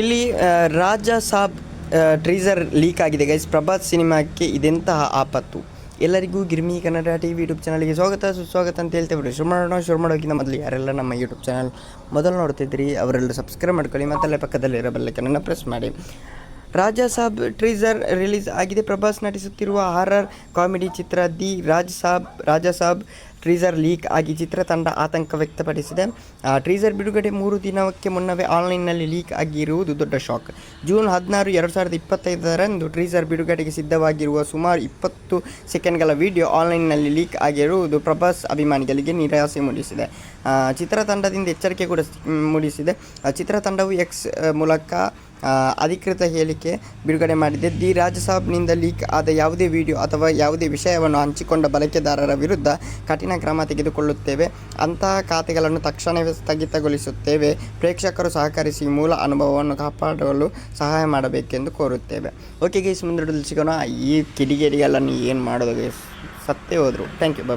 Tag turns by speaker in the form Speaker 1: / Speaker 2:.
Speaker 1: ಇಲ್ಲಿ Raja Saab teaser leak ಆಗಿದೆ. Guys Prabhas ಸಿನಿಮಾಕ್ಕೆ ಇದೆಂತಹ ಆಪತ್ತು? ಎಲ್ಲರಿಗೂ ಗಿರ್ಮಿ ಕನ್ನಡ ಟಿ ವಿ ಯೂಟ್ಯೂಬ್ ಚಾನಲ್ಗೆ ಸ್ವಾಗತ, ಸುಸ್ವಾಗತ ಅಂತ ಹೇಳ್ತೇವೆ ಶುರು ಮಾಡೋಣ, ಶುರು ಮಾಡೋಕ್ಕಿಂತ ಮೊದಲು ಯಾರೆಲ್ಲ ನಮ್ಮ ಯೂಟ್ಯೂಬ್ ಚಾನಲ್ ಮೊದಲು ನೋಡ್ತಿದ್ರಿ ಅವರೆಲ್ಲ ಸಬ್ಸ್ಕ್ರೈಬ್ ಮಾಡ್ಕೊಳ್ಳಿ ಮತ್ತಲ್ಲೇ ಪಕ್ಕದಲ್ಲಿರೋ ಬೆಲ್ಲಕ್ಕನ್ನು ಪ್ರೆಸ್ ಮಾಡಿ. ರಾಜ ಸಾಬ್ ಟ್ರೀಸರ್ ರಿಲೀಸ್ ಆಗಿದೆ. ಪ್ರಭಾಸ್ ನಟಿಸುತ್ತಿರುವ horror comedy Chitra the Raj Saab, Raja Saab teaser leak ಆಗಿ ಚಿತ್ರತಂಡ ಆತಂಕ ವ್ಯಕ್ತಪಡಿಸಿದೆ. ಟ್ರೀಸರ್ ಬಿಡುಗಡೆ ಮೂರು ದಿನಕ್ಕೆ ಮುನ್ನವೇ ಆನ್ಲೈನ್ನಲ್ಲಿ ಲೀಕ್ ಆಗಿರುವುದು ದೊಡ್ಡ ಶಾಕ್ ಜೂನ್ ಹದಿನಾರು, ಎರಡು ಸಾವಿರದ ಇಪ್ಪತ್ತೈದರಂದು ಟ್ರೀಸರ್ ಬಿಡುಗಡೆಗೆ ಸಿದ್ಧವಾಗಿರುವ ಸುಮಾರು ಇಪ್ಪತ್ತು ಸೆಕೆಂಡ್ಗಳ ವಿಡಿಯೋ ಆನ್ಲೈನ್ನಲ್ಲಿ ಲೀಕ್ ಆಗಿರುವುದು ಪ್ರಭಾಸ್ ಅಭಿಮಾನಿಗಳಿಗೆ ನಿರಾಸೆ ಮೂಡಿಸಿದೆ. ಚಿತ್ರತಂಡದಿಂದ ಎಚ್ಚರಿಕೆ ಕೂಡ ಮೂಡಿಸಿದೆ. ಚಿತ್ರತಂಡವು ಎಕ್ಸ್ ಮೂಲಕ ಅಧಿಕೃತ ಹೇಳಿಕೆ ಬಿಡುಗಡೆ ಮಾಡಿದೆ. ದಿ ರಾಜಸಾಬ್ನಿಂದ ಲೀಕ್ ಆದ ಯಾವುದೇ ವಿಡಿಯೋ ಅಥವಾ ಯಾವುದೇ ವಿಷಯವನ್ನು ಹಂಚಿಕೊಂಡ ಬಳಕೆದಾರರ ವಿರುದ್ಧ ಕಠಿಣ ಕ್ರಮ ತೆಗೆದುಕೊಳ್ಳುತ್ತೇವೆ. ಅಂತಹ ಖಾತೆಗಳನ್ನು ತಕ್ಷಣವೇ ಸ್ಥಗಿತಗೊಳಿಸುತ್ತೇವೆ. ಪ್ರೇಕ್ಷಕರು ಸಹಕರಿಸಿ ಮೂಲ ಅನುಭವವನ್ನು ಕಾಪಾಡಲು ಸಹಾಯ ಮಾಡಬೇಕೆಂದು ಕೋರುತ್ತೇವೆ. ಓಕೆ ಗೈಸ್ ಮುಂದೆ ಸಿಗೋಣ. ಈ ಕಿಡಿಗೇಡಿಗಳನ್ನು ಏನು ಮಾಡೋದು ಗೈಸ್ ಸತ್ತೇ ಹೋದರು. Thank you by